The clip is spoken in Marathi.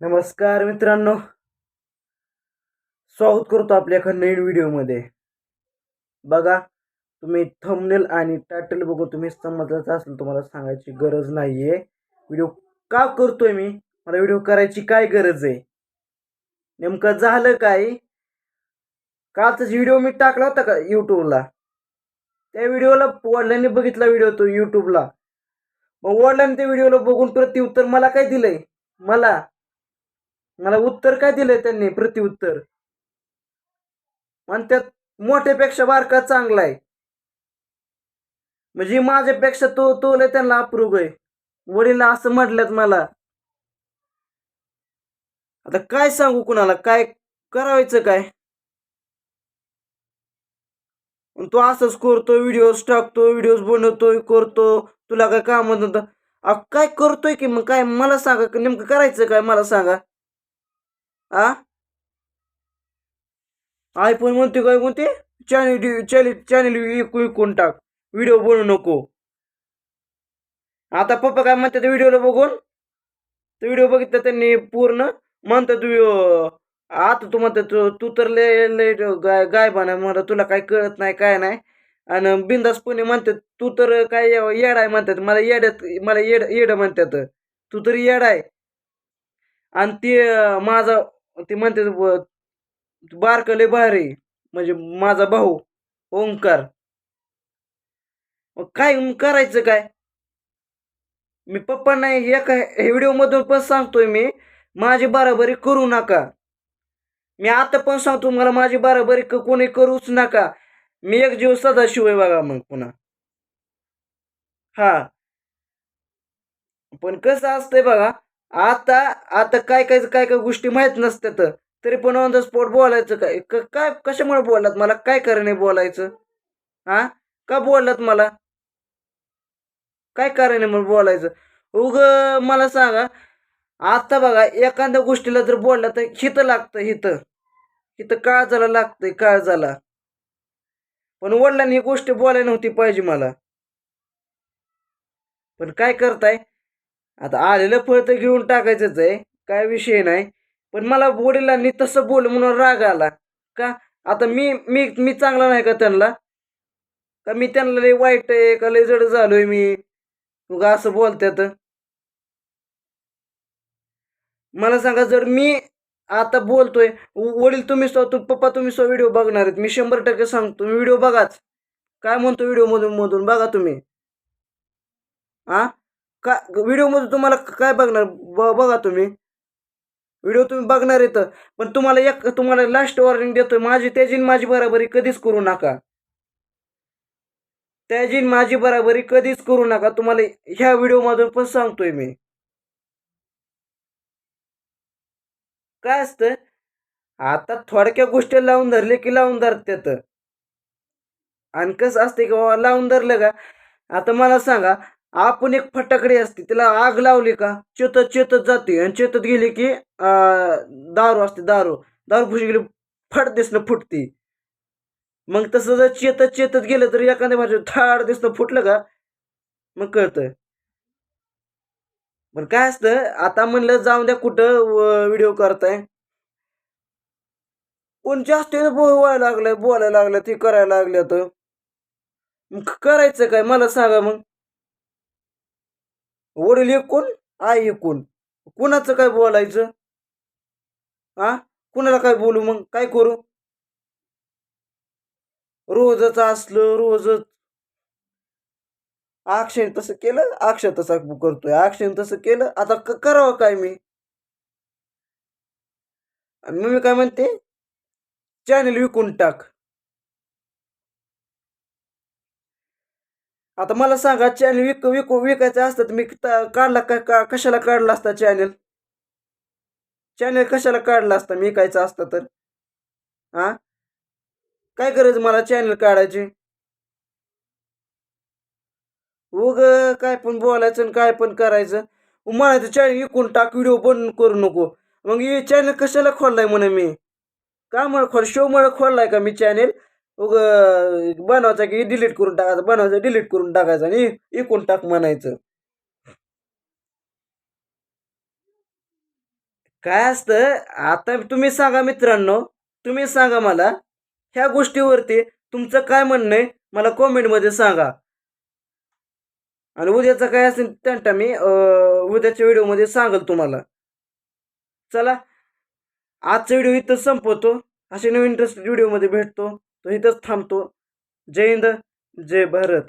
नमस्कार मित्रांनो. स्वागत करतो आपल्या एका नवीन व्हिडिओमध्ये. बघा तुम्ही थंबनेल आणि टायटल बघू तुम्ही समजलंच असेल तुम्हाला सांगायची गरज नाही आहे व्हिडिओ का करतोय मी? मला व्हिडिओ करायची काय गरज आहे? नेमकं झालं काय? कालचाच व्हिडिओ मी टाकला होता का यूट्यूबला त्या व्हिडिओला वडिलांनी बघितला व्हिडिओ तो यूट्यूबला मग वडिलांनी त्या व्हिडिओला बघून प्रत्युत्तर मला काय दिलंय? मला. मला उत्तर काय दिलंय त्यांनी? प्रतिउत्तर आणि त्यात मोठ्यापेक्षा बारका चांगला आहे. म्हणजे माझ्यापेक्षा तो तो त्यांना अप्रूव आहे. वडील असं म्हटल्यात मला. आता काय सांगू कुणाला? काय करावायचं काय? तो असंच करतो व्हिडिओज टाकतो व्हिडिओज बनवतोय करतो. तुला काय काम नव्हतं? काय करतोय की मग? काय मला सांगा नेमकं करायचं काय? मला सांगा. आ? आयफोन म्हणते काय म्हणते चॅनल चॅनल चॅनल विकून टाक. व्हिडिओ बनवू नको. आता पप्पा काय म्हणतात व्हिडिओला बघून? तो व्हिडिओ बघितला त्यांनी पूर्ण. म्हणतात तू आता तू म्हणतात तू तू तर लय लय गाय गाय बना मला तुला काय कळत नाही काय नाही. आणि बिंदासपणे म्हणतात तू तर काय येड आहे म्हणतात. मला येड्यात मला येड येड म्हणतात. तू तर येड आहे. आणि ते माझा ते म्हणते बारक लय भारी म्हणजे माझा भाऊ ओंकार. मग काय करायचं काय? मी पप्पा नाही एका हे व्हिडिओमधून पण सांगतोय मी माझी बराबरी करू नका. मी आता पण सांगतो मला माझी बराबरी कोणी करूच नका. मी एक जीव सदाशिव आहे बघा मग पुन्हा. हा. पण कसं असतंय बघा आता आता काय काय काय काय गोष्टी माहीत नसतात. तरी पण ऑन द स्पॉट बोलायचं काय? क- काय कशामुळे बोललात मला? काय कारण आहे बोलायचं? हा? का बोललात मला? काय कारण आहे मला बोलायचं? उग मला सांगा आता बघा एखाद्या गोष्टीला जर बोलला तर हितं लागतं हितं. हितं काळजाला लागतंय काळजाला. पण वडिलांनी ही गोष्ट बोलायला नव्हती पाहिजे मला. पण काय करताय? आता आलेलं फळ तर घेऊन टाकायचंच आहे. काय विषय नाही. पण मला वडिलांनी तसं बोल म्हणून राग आला. का? आता मी मी मी चांगला नाही का त्यांना? का मी त्यांना लय वाईट आहे? का लय जड झालोय मी? उगा असं बोलत्यात. मला सांगा जर मी आता बोलतोय वडील तुम्ही स्व तू पप्पा तुम्ही स्व व्हिडिओ बघणार आहेत. मी शंभर टक्के सांगतो व्हिडिओ बघाच. काय म्हणतो व्हिडिओ मधून मधून बघा तुम्ही. आ? का व्हिडिओमधून तुम्हाला काय बघणार? ब बघा तुम्ही. व्हिडिओ तुम्ही बघणार येतं पण तुम्हाला एक तुम्हाला लास्ट वॉर्निंग देतोय. माझी त्याची माझी बराबरी कधीच करू नका. त्याची माझी बराबरी कधीच करू नका. तुम्हाला ह्या व्हिडिओमधून पण सांगतोय मी. काय असतं? आता थोडक्या गोष्टी लावून धरले की लावून धरतात आणि कसं असते की बाबा लावून धरलं का? आता मला सांगा आपण एक फटाकडी असते त्याला आग लावली का चेतत चेतत जाते आणि चेतत गेली की दारू असते दारू. दारू फुशी गेली फट दिसणं फुटते. मग तसं जर चेतत चेतत गेलं तर एखाद्या भाषेत थाड दिसणं फुटलं का मग कळतं पण काय असतं आता म्हणलं जाऊन द्या कुठं व्हिडिओ करताय. कोण जास्त व्हायला लागलं बोलायला लागलं ते करायला लागलं तर मग करायचं काय? मला सांगा मग. वडील एकूण आई एकूण. कुणाचं काय बोलायचं? हा कुणाला काय बोलू मग? काय करू? रोजच असलं रोजच. अक्षय तसं केलं अक्षय तसा करतोय. अक्षय तसं केलं आता क- करावं काय मी? आणि मग मी काय म्हणते? चॅनल विकून टाक. आता मला सांगा चॅनल विक विकू विकायचं असतं तर मी त- काढला का का- कशाला काढला असता चॅनल चॅनल कशाला काढला असता? मी विकायचं असतं तर? हा काय गरज मला चॅनल काढायची? उग काय पण बोलायचं आणि काय पण करायचं. म्हणायचं चॅनल विकून टाक व्हिडिओ बंद करू नको. मग हे चॅनल कशाला खोललाय म्हणे मी? का मला खोल शो मुळे खोललाय का मी चॅनेल उग बनवायचा की डिलीट करून टाकायचं बनवायचं डिलीट करून टाकायचं आणि इकून टाक म्हणायचं. काय असतं आता तुम्ही सांगा मित्रांनो तुम्ही सांगा मला ह्या गोष्टीवरती तुमचं काय म्हणणं आहे मला कॉमेंटमध्ये सांगा. आणि उद्याचं काय असेल त्यांटा मी उद्याच्या व्हिडिओमध्ये सांगेल तुम्हाला. चला आजचा व्हिडिओ इथं संपवतो. असे नवीन इंटरेस्टेड व्हिडिओमध्ये भेटतो. तो इथंच थांबतो. जय हिंद जय भारत.